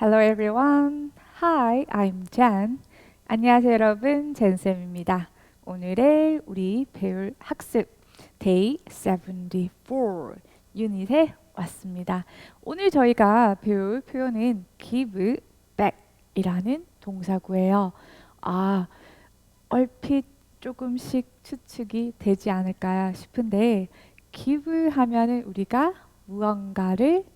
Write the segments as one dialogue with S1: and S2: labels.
S1: Hello everyone. Hi, I'm Jan. 안녕하세요 여러분, 젠쌤입니다. 오늘의 우리 배울 학습 Day 74 유닛에 왔습니다. 오늘 저희가 배울 표현은 give back이라는 동사구예요. 아, 얼핏 조금씩 추측이 되지 않을까 싶은데 give 하면은 우리가 무언가를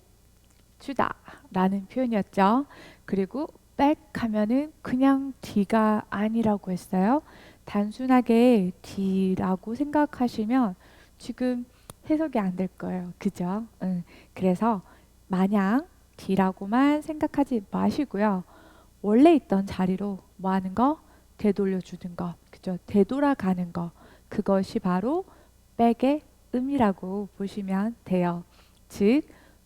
S1: 주다라는 표현이었죠. 그리고 back 하면은 그냥 D가 아니라고 했어요. 단순하게 D라고 생각하시면 지금 해석이 안 될 거예요. 그죠? 응. 그래서 마냥 D라고만 생각하지 마시고요. 원래 있던 자리로 뭐 하는 거? 되돌려 주는 거. 그죠? 되돌아가는 거. 그것이 바로 back의 의미라고 보시면 돼요. 즉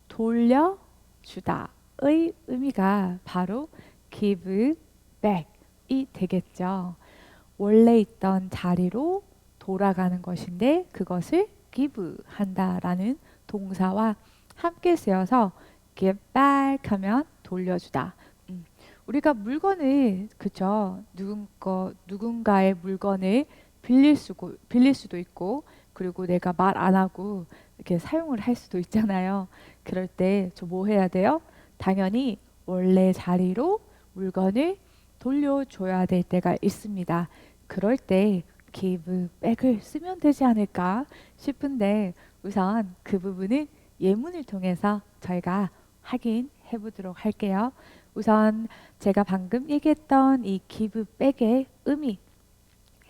S1: 돌려 주다의 의미가 바로 give back이 되겠죠. 원래 있던 자리로 돌아가는 것인데 그것을 give 한다라는 동사와 함께 쓰여서 give back 하면 돌려주다. 음, 우리가 물건을 그죠 누군 거 누군가의 물건을 빌릴 수고 빌릴 수도 있고 그리고 내가 말 안 하고 이렇게 사용을 할 수도 있잖아요. 그럴 때 저 뭐 해야 돼요? 당연히 원래 자리로 물건을 돌려줘야 될 때가 있습니다. 그럴 때 give back을 쓰면 되지 않을까 싶은데 우선 그 부분은 예문을 통해서 저희가 확인해 보도록 할게요. 우선 제가 방금 얘기했던 이 give back의 의미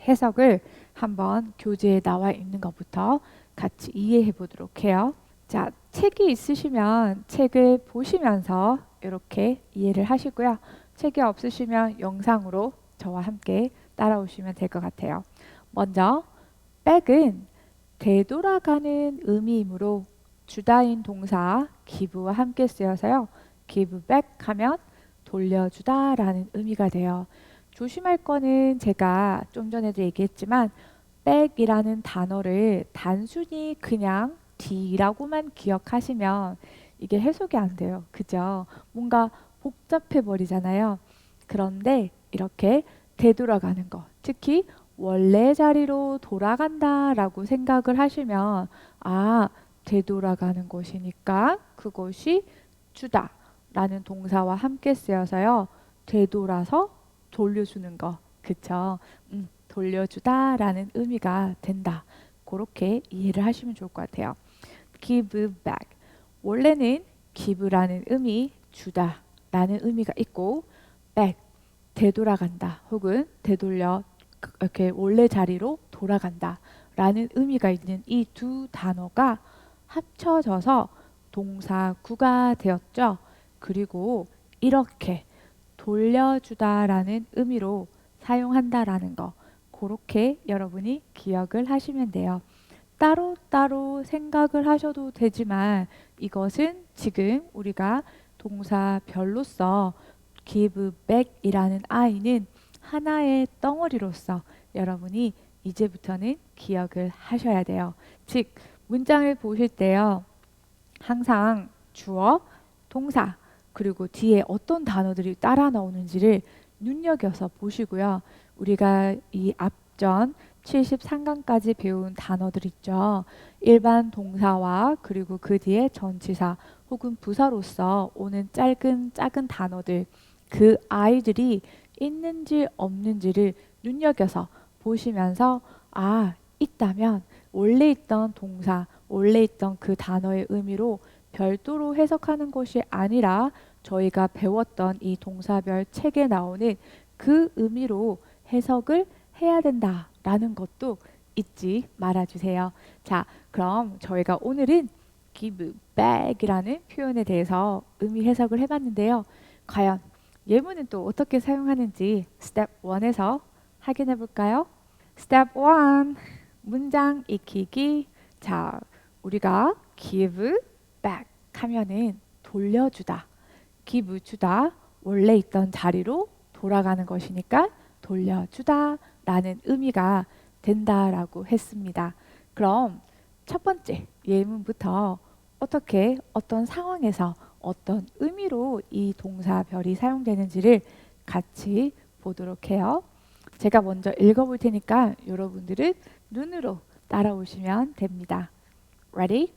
S1: 해석을 한번 교재에 나와 있는 것부터 같이 이해해 보도록 해요. 자, 책이 있으시면 책을 보시면서 이렇게 이해를 하시고요. 책이 없으시면 영상으로 저와 함께 따라오시면 될 것 같아요. 먼저 백은 되돌아가는 의미이므로 주다인 동사 give와 함께 쓰여서요. give back 하면 돌려주다라는 의미가 돼요. 조심할 거는 제가 좀 전에도 얘기했지만 back이라는 단어를 단순히 그냥 D라고만 기억하시면 이게 해석이 안 돼요. 그죠? 뭔가 복잡해 버리잖아요. 그런데 이렇게 되돌아가는 거, 특히 원래 자리로 돌아간다라고 생각을 하시면 아, 되돌아가는 것이니까 그것이 주다라는 동사와 함께 쓰여서요. 되돌아서 돌려주는 거. 그쵸? 음, 돌려주다라는 의미가 된다. 그렇게 이해를 하시면 좋을 것 같아요. Give back. 원래는 give라는 의미, 주다라는 의미가 있고 back, 되돌아간다 혹은 되돌려 이렇게 원래 자리로 돌아간다라는 의미가 있는 이 두 단어가 합쳐져서 동사구가 되었죠. 그리고 이렇게 돌려주다라는 의미로 사용한다라는 거 그렇게 여러분이 기억을 하시면 돼요. 따로따로 생각을 하셔도 되지만 이것은 지금 우리가 동사별로서 give back이라는 아이는 하나의 덩어리로서 여러분이 이제부터는 기억을 하셔야 돼요. 즉 문장을 보실 때요. 항상 주어, 동사 그리고 뒤에 어떤 단어들이 따라 나오는지를 눈여겨서 보시고요. 우리가 이 앞전 73강까지 배운 단어들 있죠. 일반 동사와 그리고 그 뒤에 전치사 혹은 부사로서 오는 짧은 작은 단어들 그 아이들이 있는지 없는지를 눈여겨서 보시면서 아 있다면 원래 있던 동사 원래 있던 그 단어의 의미로 별도로 해석하는 것이 아니라 저희가 배웠던 이 동사별 책에 나오는 그 의미로 해석을 해야 된다 라는 것도 잊지 말아주세요. 자, 그럼 저희가 오늘은 give back이라는 표현에 대해서 의미 해석을 해봤는데요. 과연 예문은 또 어떻게 사용하는지 스텝 1에서 확인해 볼까요? 스텝 1 문장 익히기 자 우리가 give back 하면은 돌려주다 give 주다 원래 있던 자리로 돌아가는 것이니까 돌려주다 라는 의미가 된다라고 했습니다. 그럼 첫 번째 예문부터 어떻게 어떤 상황에서 어떤 의미로 이 동사 별이 사용되는지를 같이 보도록 해요. 제가 먼저 읽어볼 테니까 여러분들은 눈으로 따라오시면 됩니다. Ready?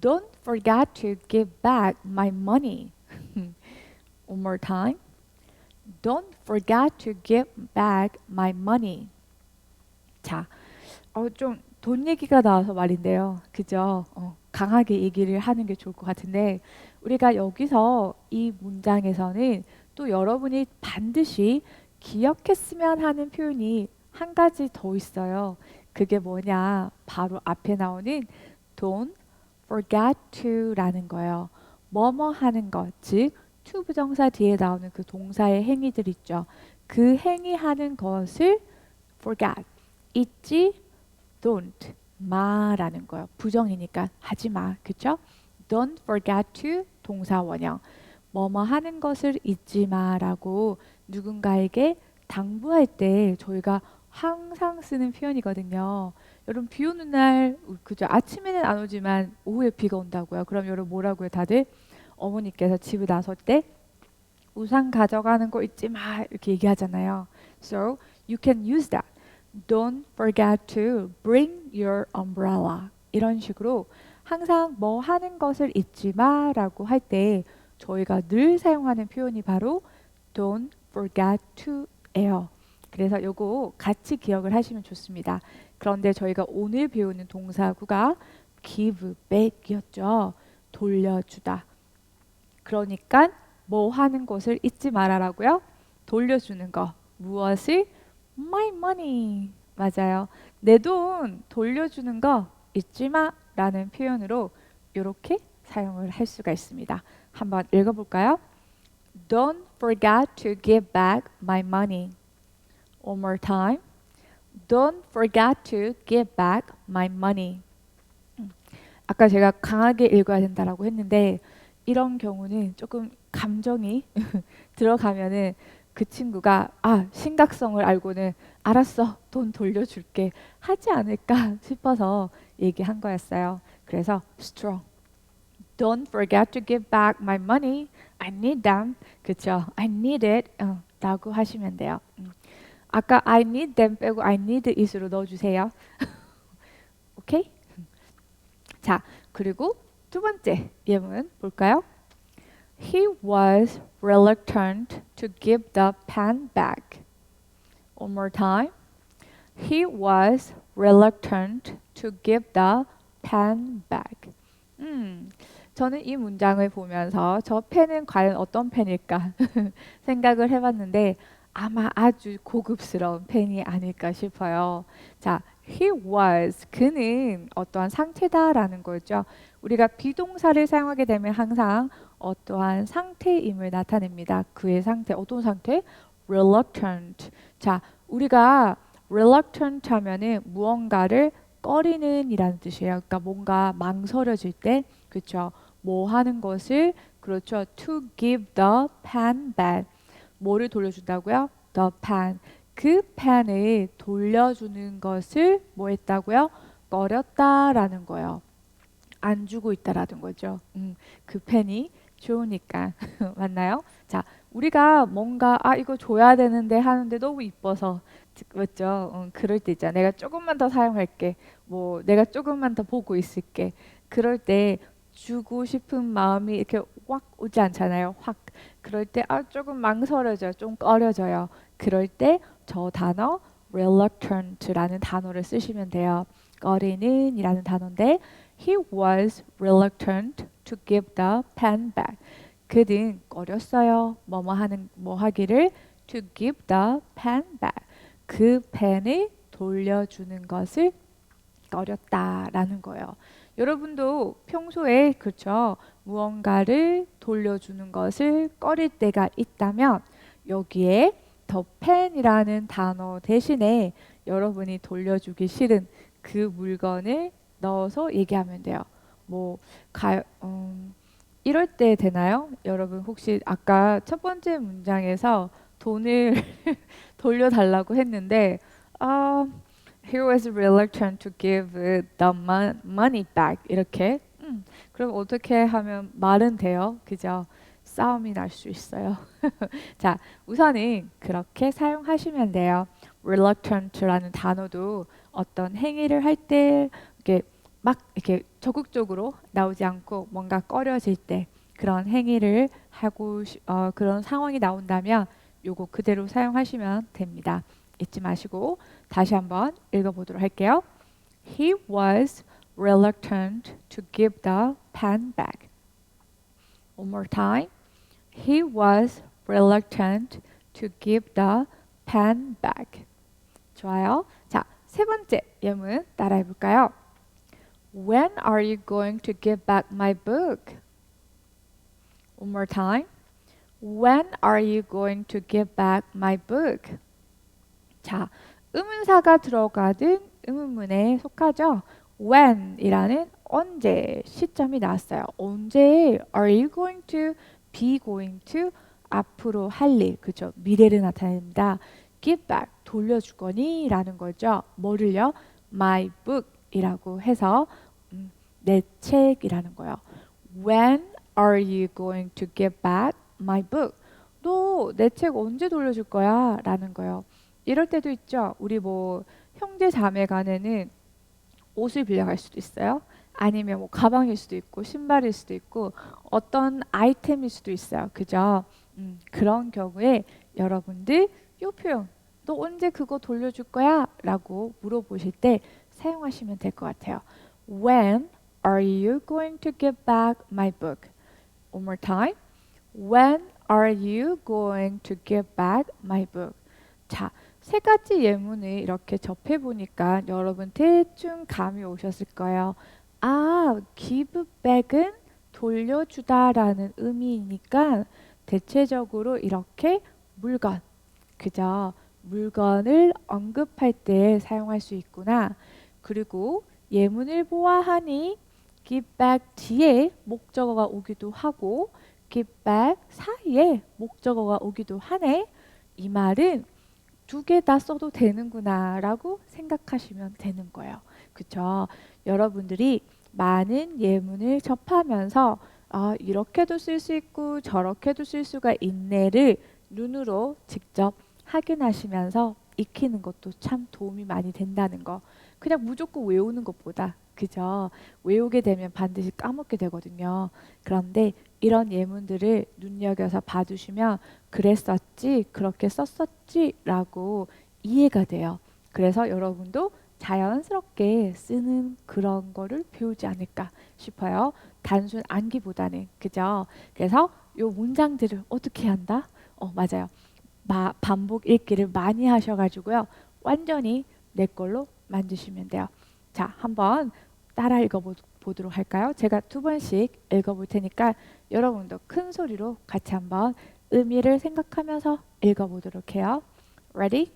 S1: Don't forget to give back my money. One more time. Don't forget to give back my money. 자, 어, 좀 돈 얘기가 나와서 말인데요. 그죠? 어, 강하게 얘기를 하는 게 좋을 것 같은데, 우리가 여기서 이 문장에서는 또 여러분이 반드시 기억했으면 하는 표현이 한 가지 더 있어요. 그게 뭐냐? 바로 앞에 나오는 don't forget to라는 거예요. 뭐뭐 하는 것, 즉 to 부정사 뒤에 나오는 그 동사의 행위들 있죠. 그 행위하는 것을 forget, 잊지 don't 마라는 거예요. 부정이니까 하지 마. 그쵸? Don't forget to 동사 원형. 뭐뭐 하는 것을 잊지 마라고 누군가에게 당부할 때 저희가 항상 쓰는 표현이거든요. 여러분 비 오는 날 그죠? 아침에는 안 오지만 오후에 비가 온다고요. 그럼 여러분 뭐라고요? 다들 어머니께서 집을 나설 때 우산 가져가는 거 잊지 마 이렇게 얘기하잖아요. So you can use that. Don't forget to bring your umbrella. 이런 식으로 항상 뭐 하는 것을 잊지 마라고 할 때 저희가 늘 사용하는 표현이 바로 don't forget to예요. 그래서 요거 같이 기억을 하시면 좋습니다. 그런데 저희가 오늘 배우는 동사구가 give back이었죠. 돌려주다. 그러니까 뭐 하는 것을 잊지 말아라고요? 돌려주는 거. 무엇을? My money. 맞아요. 내 돈 돌려주는 거 잊지 마라는 표현으로 이렇게 사용을 할 수가 있습니다. 한번 읽어볼까요? Don't forget to give back my money. One more time. Don't forget to give back my money. 음, 아까 제가 강하게 읽어야 된다라고 했는데 이런 경우는 조금 감정이 들어가면은 그 친구가 아 심각성을 알고는 알았어 돈 돌려줄게 하지 않을까 싶어서 얘기한 거였어요. 그래서 strong. Don't forget to give back my money. I need them. 그쵸? I need it. 어, 라고 하시면 돼요. 음. 아까 I need them 빼고 I need it으로 넣어주세요. 오케이? 자, 그리고 두 번째 예문 볼까요? He was reluctant to give the pen back. One more time. He was reluctant to give the pen back. 음, 저는 이 문장을 보면서 저 펜은 과연 어떤 펜일까 생각을 해봤는데 아마 아주 고급스러운 펜이 아닐까 싶어요. 자, he was 그는 어떠한 상태다라는 거죠. 우리가 비동사를 사용하게 되면 항상 어떠한 상태임을 나타냅니다. 그의 상태 어떤 상태? reluctant. 자, 우리가 reluctant 하면은 무언가를 꺼리는이라는 뜻이에요. 그러니까 뭔가 망설여질 때, 그렇죠? 뭐 하는 것을 그렇죠. To give the pen back. 뭐를 돌려준다고요? The pen. 그 펜을 돌려주는 것을 뭐 했다고요? 꺼렸다라는 거예요. 안 주고 있다라는 거죠. 음, 그 펜이 좋으니까 맞나요? 자, 우리가 뭔가 아 이거 줘야 되는데 하는데 너무 이뻐서 맞죠? 음, 그럴 때 있잖아. 내가 조금만 더 사용할게. 뭐 내가 조금만 더 보고 있을게. 그럴 때 주고 싶은 마음이 이렇게 확 오지 않잖아요. 확. 그럴 때 아 조금 망설여져, 좀 꺼려져요. 그럴 때 저 단어 reluctant라는 단어를 쓰시면 돼요. 꺼리는 이라는 단어인데 he was reluctant to give the pen back. 그는 꺼렸어요. 뭐뭐 하는 뭐 하기를 to give the pen back. 그 펜을 돌려주는 것을 꺼렸다라는 거예요. 여러분도 평소에 그렇죠 무언가를 돌려주는 것을 꺼릴 때가 있다면 여기에 더 펜이라는 단어 대신에 여러분이 돌려주기 싫은 그 물건을 넣어서 얘기하면 돼요. 뭐 가, 음, 이럴 때 되나요? 여러분 혹시 아까 첫 번째 문장에서 돈을 돌려달라고 했는데 아, he was reluctant to give the money back 이렇게 음, 음, 그럼 어떻게 하면 말은 돼요? 그죠? 싸움이 날 수 있어요. 자, 우선은 그렇게 사용하시면 돼요. reluctant라는 단어도 어떤 행위를 할 때 이렇게 막 이렇게 적극적으로 나오지 않고 뭔가 꺼려질 때 그런 행위를 하고 시- 어, 그런 상황이 나온다면 요거 그대로 사용하시면 됩니다. 잊지 마시고 다시 한번 읽어보도록 할게요. He was reluctant to give the pen back. One more time. He was reluctant to give the pen back. 좋아요. 자, 세 번째 예문 따라해 볼까요? When are you going to give back my book? One more time. When are you going to give back my book? 자, 의문사가 들어가든 의문문에 속하죠. when이라는 언제 시점이 나왔어요. 언제 are you going to be going to 앞으로 할 일, 그죠? 미래를 나타냅니다. give back 돌려줄 거니라는 거죠. 뭐를요? my book이라고 해서 음, 내 책이라는 거예요. When are you going to give back my book? 너 내 책 언제 돌려줄 거야? 라는 거예요. 이럴 때도 있죠. 우리 뭐 형제 자매 간에는 옷을 빌려갈 수도 있어요. 아니면 뭐 가방일 수도 있고 신발일 수도 있고 어떤 아이템일 수도 있어요. 그죠? 음, 그런 경우에 여러분들 요 표현 너 언제 그거 돌려줄 거야? 라고 물어보실 때 사용하시면 될 것 같아요. When are you going to give back my book? One more time. When are you going to give back my book? 자, 세 가지 예문을 이렇게 접해 보니까 여러분 대충 감이 오셨을 거예요. 아, give back은 돌려주다라는 의미이니까 대체적으로 이렇게 물건, 그죠? 물건을 언급할 때 사용할 수 있구나. 그리고 예문을 보아하니 give back 뒤에 목적어가 오기도 하고 give back 사이에 목적어가 오기도 하네. 이 말은 두 개 다 써도 되는구나라고 생각하시면 되는 거예요. 그렇죠? 여러분들이 많은 예문을 접하면서 아, 이렇게도 쓸 수 있고 저렇게도 쓸 수가 있네를 눈으로 직접 확인하시면서 익히는 것도 참 도움이 많이 된다는 거. 그냥 무조건 외우는 것보다 그죠? 외우게 되면 반드시 까먹게 되거든요. 그런데 이런 예문들을 눈여겨서 봐두시면 그랬었지, 그렇게 썼었지라고 이해가 돼요. 그래서 여러분도 자연스럽게 쓰는 그런 거를 배우지 않을까 싶어요. 단순 암기보다는 그죠? 그래서 요 문장들을 어떻게 한다? 어 맞아요. 마, 반복 읽기를 많이 하셔가지고요. 완전히 내 걸로 만드시면 돼요. 자, 한번 따라 읽어보도록 할까요? 제가 두 번씩 읽어볼 테니까 여러분도 큰 소리로 같이 한번 의미를 생각하면서 읽어보도록 해요. Ready?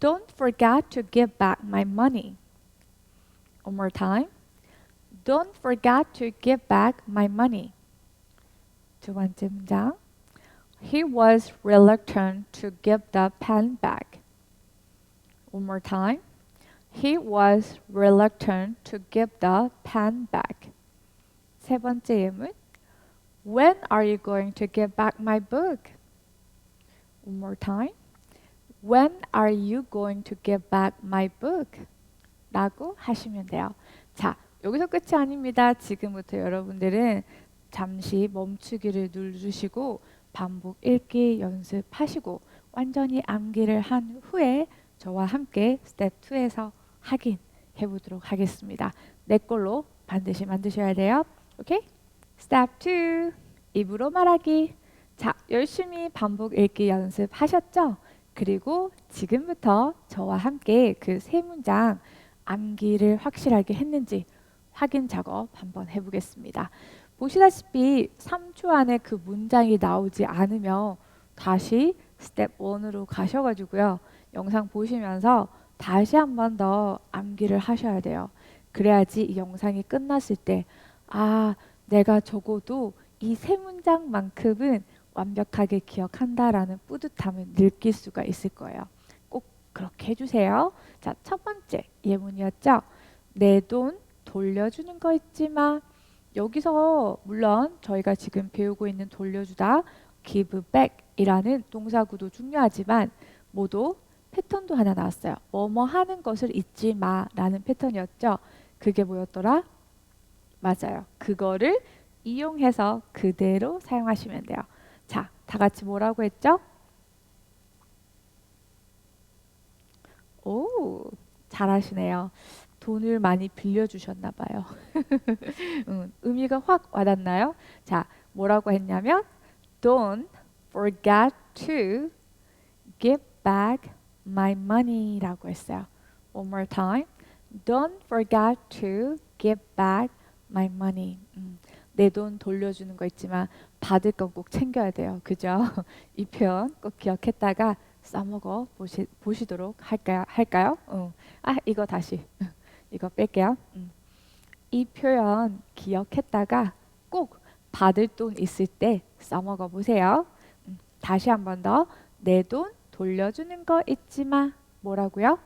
S1: Don't forget to give back my money. One more time. Don't forget to give back my money. 두 번째 문장. He was reluctant to give the pen back. One more time. He was reluctant to give the pen back. 세 번째 예문. When are you going to give back my book? One more time. When are you going to give back my book? 라고 하시면 돼요. 자, 여기서 끝이 아닙니다. 지금부터 여러분들은 잠시 멈추기를 누르시고 반복 읽기 연습하시고 완전히 암기를 한 후에 저와 함께 스텝 2에서 확인해 보도록 하겠습니다. 내 걸로 반드시 만드셔야 돼요. 오케이? 스텝 2. 입으로 말하기. 자, 열심히 반복 읽기 연습하셨죠? 그리고 지금부터 저와 함께 그 세 문장 암기를 확실하게 했는지 확인 작업 한번 해보겠습니다. 보시다시피 3초 안에 그 문장이 나오지 않으면 다시 스텝 1으로 가셔가지고요. 영상 보시면서 다시 한 번 더 암기를 하셔야 돼요. 그래야지 이 영상이 끝났을 때, 아, 내가 적어도 이 세 문장만큼은 완벽하게 기억한다라는 뿌듯함을 느낄 수가 있을 거예요. 꼭 그렇게 해주세요. 자, 첫 번째 예문이었죠. 내 돈 돌려주는 거 잊지 마. 여기서 물론 저희가 지금 배우고 있는 돌려주다 give back이라는 동사구도 중요하지만 모두 패턴도 하나 나왔어요. 뭐뭐 하는 것을 잊지 마라는 패턴이었죠. 그게 뭐였더라? 맞아요. 그거를 이용해서 그대로 사용하시면 돼요. 자, 다 같이 뭐라고 했죠? 오, 잘하시네요. 돈을 많이 빌려주셨나 봐요. 음, 의미가 확 와닿나요? 자, 뭐라고 했냐면 Don't forget to give back my money라고 했어요. One more time. Don't forget to give back my money. 음, 내돈 돌려주는 거 있지만 받을 건꼭 챙겨야 돼요. 그죠? 이 표현 꼭 기억했다가 써먹어 보시, 보시도록 할까요? 할까요? 어. 아 이거 다시 이거 뺄게요. 음. 이 표현 기억했다가 꼭 받을 돈 있을 때 써먹어 보세요. 음. 다시 한 번 더 내 돈 돌려주는 거 잊지 마. 뭐라고요?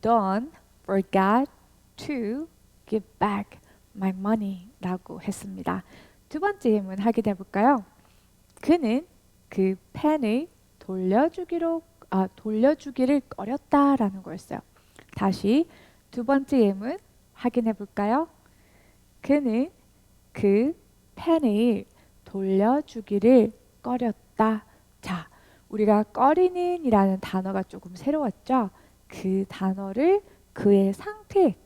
S1: Don't forget to give back my money라고 했습니다. 두 번째 예문 확인해 볼까요? 그는 그 펜을 돌려주기로 아 돌려주기를 꺼렸다라는 거였어요. 다시 두 번째 예문 확인해 볼까요? 그는 그 펜을 돌려주기를 꺼렸다. 자, 우리가 꺼리는이라는 단어가 조금 새로웠죠. 그 단어를 그의 상태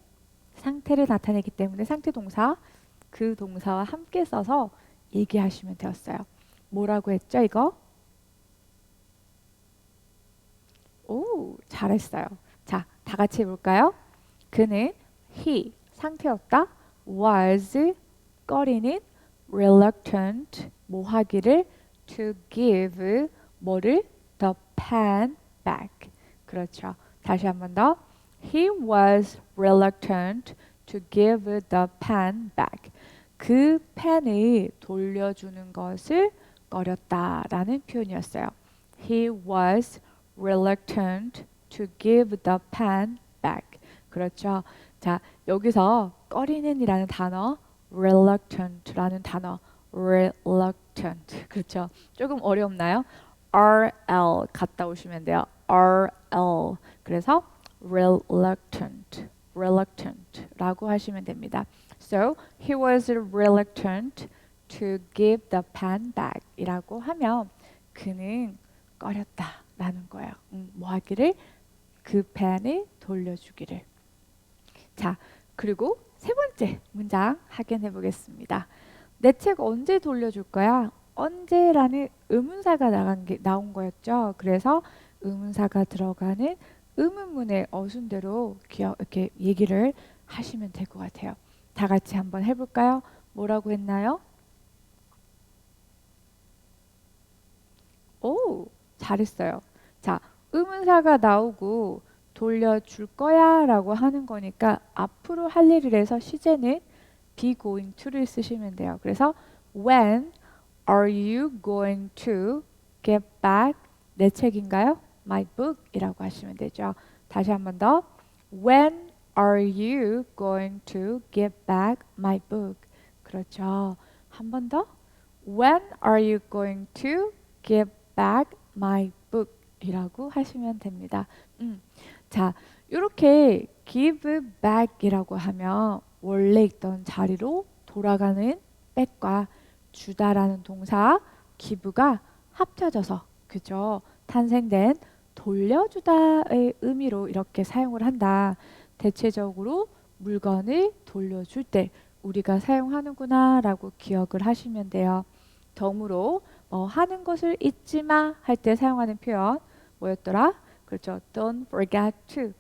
S1: 상태를 나타내기 때문에 상태 동사 그 동사와 함께 써서 얘기하시면 되었어요. 뭐라고 했죠, 이거? 오, 잘했어요. 자, 다 같이 해볼까요? 그는 he 상태였다. was 꺼리는 reluctant 뭐 하기를 to give 뭐를 the pen back. 그렇죠. 다시 한 번 더. He was reluctant to give the pen back. 그 펜을 돌려주는 것을 꺼렸다라는 표현이었어요. He was reluctant to give the pen back. 그렇죠. 자, 여기서 꺼리는이라는 단어, reluctant라는 단어, reluctant. 그렇죠. 조금 어렵나요? RL 갔다 오시면 돼요. RL. 그래서 reluctant, reluctant라고 하시면 됩니다. So he was reluctant to give the pen back 이라고 하면 그는 꺼렸다라는 거예요. 음, 뭐 하기를 그 펜을 돌려주기를. 자, 그리고 세 번째 문장 확인해 보겠습니다. 내 책 언제 돌려줄 거야? 언제라는 의문사가 나간 게 나온 거였죠. 그래서 의문사가 들어가는 의문문의 어순대로 기억 이렇게 얘기를 하시면 될 것 같아요. 다 같이 한번 해볼까요? 뭐라고 했나요? 오, 잘했어요. 자, 의문사가 나오고 돌려줄 거야라고 하는 거니까 앞으로 할 일을 해서 시제는 be going to를 쓰시면 돼요. 그래서 when are you going to get back 내 책인가요? my book이라고 하시면 되죠. 다시 한 번 더. When are you going to get back my book? 그렇죠. 한 번 더. When are you going to get back my book? 이라고 하시면 됩니다. 음. 자, 이렇게 give back이라고 하면 원래 있던 자리로 돌아가는 back과 주다라는 동사 give가 합쳐져서 그죠? 탄생된 돌려주다의 의미로 이렇게 사용을 한다. 대체적으로 물건을 돌려줄 때 우리가 사용하는구나 라고 기억을 하시면 돼요. 덤으로 뭐 하는 것을 잊지 마 할 때 사용하는 표현 뭐였더라? 그렇죠. Don't forget to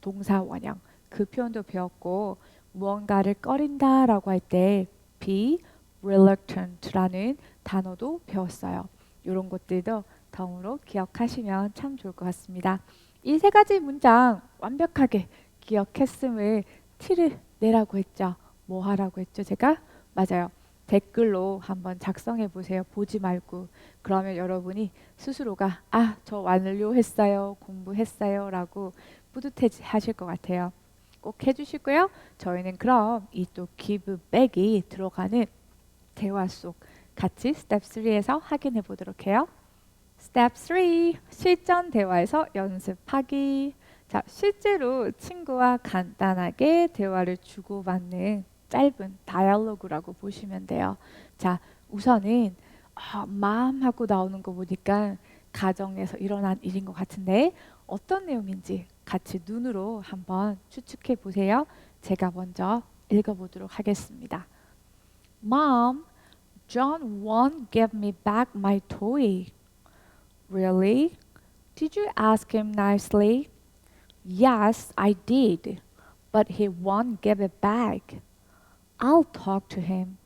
S1: 동사 원형 그 표현도 배웠고 무언가를 꺼린다라고 할 때 be reluctant라는 단어도 배웠어요. 이런 것들도 덤으로 기억하시면 참 좋을 것 같습니다. 이 세 가지 문장 완벽하게 기억했음을 티를 내라고 했죠. 뭐 하라고 했죠? 제가 맞아요. 댓글로 한번 작성해 보세요. 보지 말고 그러면 여러분이 스스로가 아, 저 완료했어요. 공부했어요라고 뿌듯해 하실 것 같아요. 꼭 해주시고요. 저희는 그럼 이또 back이 들어가는 대화 속 같이 스텝 3에서 확인해 보도록 해요. 스텝 3 실전 대화에서 연습하기. 자, 실제로 친구와 간단하게 대화를 주고받는 짧은 다이얼로그라고 보시면 돼요. 자, 우선은 아, 마음 하고 나오는 거 보니까 가정에서 일어난 일인 것 같은데 어떤 내용인지 같이 눈으로 한번 추측해 보세요. 제가 먼저 읽어보도록 하겠습니다. Mom, John won't give me back my toy. Really? Did you ask him nicely? Yes, I did, but he won't give it back. I'll talk to him.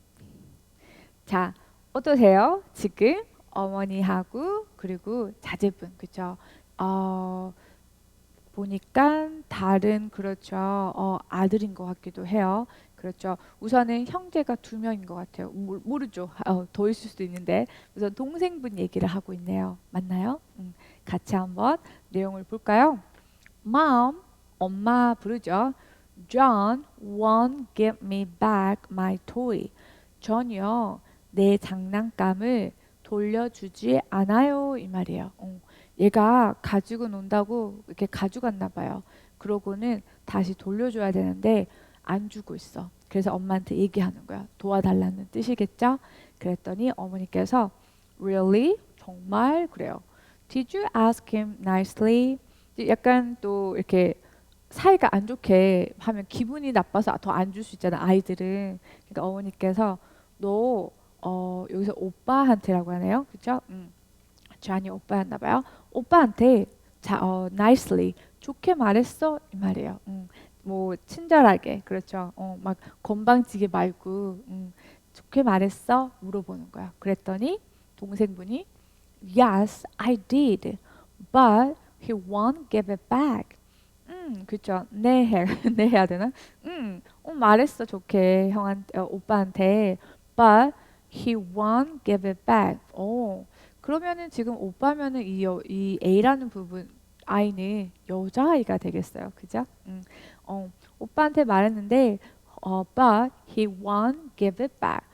S1: 자, 어떠세요? 지금 어머니하고 그리고 자제분, 그죠? 어, 보니까 다른 그렇죠. 어, 아들인 것 같기도 해요. 그렇죠. 우선은 형제가 두 명인 것 같아요. 모, 모르죠. 어, 더 있을 수도 있는데 우선 동생분 얘기를 하고 있네요. 맞나요? 음, 같이 한번 내용을 볼까요? Mom, 엄마 부르죠. John won't give me back my toy. 전혀 내 장난감을 돌려주지 않아요 이 말이에요. 어, 얘가 가지고 논다고 이렇게 가져갔나 봐요. 그러고는 다시 돌려줘야 되는데 안 주고 있어. 그래서 엄마한테 얘기하는 거야. 도와달라는 뜻이겠죠? 그랬더니 어머니께서 Really? 정말 그래요. Did you ask him nicely? 약간 또 이렇게 사이가 안 좋게 하면 기분이 나빠서 더 안 줄 수 있잖아 아이들은. 그러니까 어머니께서 너 어, 여기서 오빠한테라고 하네요. 그렇죠? 음. 존이 오빠였나 봐요. 오빠한테 자, 어, nicely 좋게 말했어 이 말이에요. 음, 뭐 친절하게 그렇죠. 어, 막 건방지게 말고 음, 좋게 말했어 물어보는 거야. 그랬더니 동생분이 Yes, I did, but he won't give it back. 음, 그렇죠. 네, 해, 네 해야 되나? 음, 어, 말했어 좋게 형한테, 어, 오빠한테, but he won't give it back. 오, 그러면은 지금 오빠면은 이, 여, 이 A라는 부분 아이는 여자아이가 되겠어요. 그죠? 음, 어, 오빠한테 말했는데 어, but he won't give it back.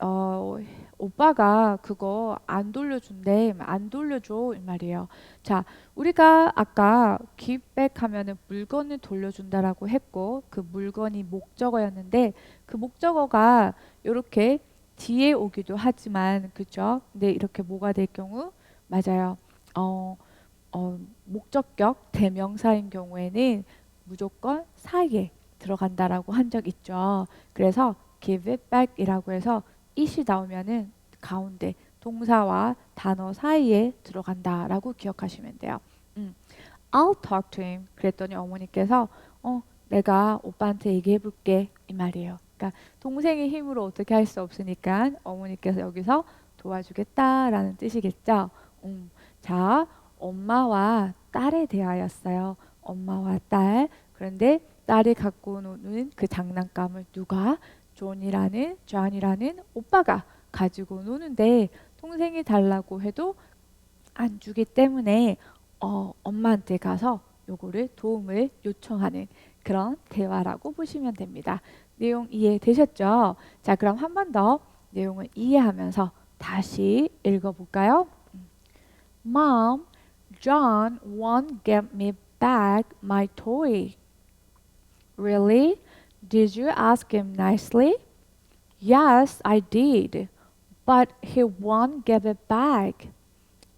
S1: 어, 오빠가 그거 안 돌려준대. 안 돌려줘 이 말이에요. 자, 우리가 아까 give back 하면은 물건을 돌려준다라고 했고 그 물건이 목적어였는데 그 목적어가 이렇게 뒤에 오기도 하지만 그죠? 근데 이렇게 뭐가 될 경우 맞아요. 어, 어, 목적격 대명사인 경우에는 무조건 사이에 들어간다라고 한 적 있죠. 그래서 give it back이라고 해서 it이 나오면은 가운데 동사와 단어 사이에 들어간다라고 기억하시면 돼요. 음. I'll talk to him. 그랬더니 어머니께서 어, 내가 오빠한테 얘기해 볼게 이 말이에요. 그러니까 동생의 힘으로 어떻게 할 수 없으니까 어머니께서 여기서 도와주겠다라는 뜻이겠죠. 음, 자, 엄마와 딸에 대하였어요. 엄마와 딸. 그런데 딸이 갖고 노는 그 장난감을 누가 존이라는 존이라는 오빠가 가지고 노는데 동생이 달라고 해도 안 주기 때문에 어, 엄마한테 가서 요거를 도움을 요청하는 그런 대화라고 보시면 됩니다. 내용 이해되셨죠? 자, 그럼 한 번 더 내용을 이해하면서 다시 읽어볼까요? Mom, John won't give me back my toy. Really? Did you ask him nicely? Yes, I did. But he won't give it back.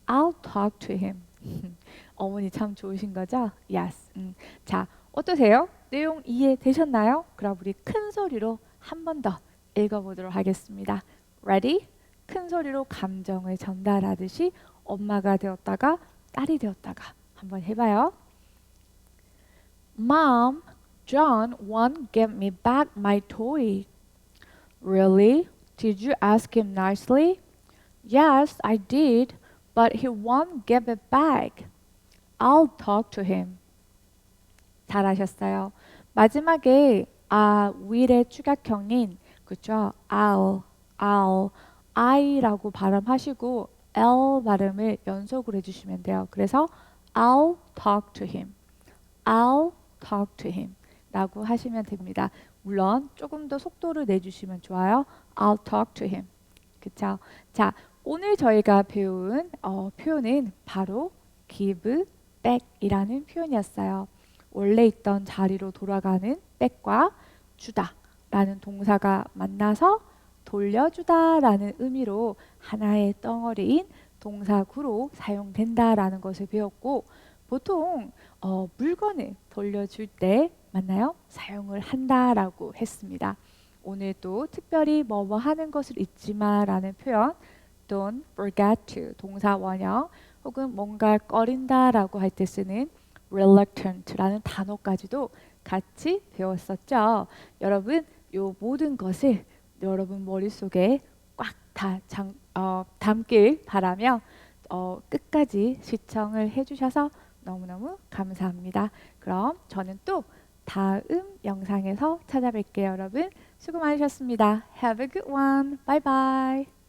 S1: I'll talk to him. 어머니 참 좋으신 거죠? Yes. 음. 자, 어떠세요? 내용 이해되셨나요? 그럼 우리 큰 소리로 한 번 더 읽어보도록 하겠습니다. Ready? 큰 소리로 감정을 전달하듯이 엄마가 되었다가 딸이 되었다가 한번 해봐요. Mom, John won't give me back my toy. Really? Did you ask him nicely? Yes, I did, but he won't give it back. I'll talk to him. 잘하셨어요. 마지막에 아 will의 축약형인 그죠? I'll, I'll, I라고 발음하시고 L 발음을 연속으로 해주시면 돼요. 그래서 I'll talk to him. I'll talk to him. 라고 하시면 됩니다. 물론 조금 더 속도를 내주시면 좋아요. I'll talk to him. 그쵸? 자, 오늘 저희가 배운 어, 표현은 바로 give back이라는 표현이었어요. 원래 있던 자리로 돌아가는 back과 주다라는 동사가 만나서 돌려주다라는 의미로 하나의 덩어리인 동사구로 사용된다라는 것을 배웠고 보통 어, 물건을 돌려줄 때 맞나요? 사용을 한다라고 했습니다. 오늘도 특별히 뭐뭐 하는 것을 잊지 마라는 표현 don't forget to 동사 원형 혹은 뭔가 꺼린다라고 할 때 쓰는 reluctant라는 단어까지도 같이 배웠었죠. 여러분 요 모든 것을 여러분 머릿속에 꽉다 어, 담길 바라며 어, 끝까지 시청을 해주셔서 너무너무 감사합니다. 그럼 저는 또 다음 영상에서 찾아뵐게요, 여러분. 수고 많으셨습니다. Have a good one. Bye bye.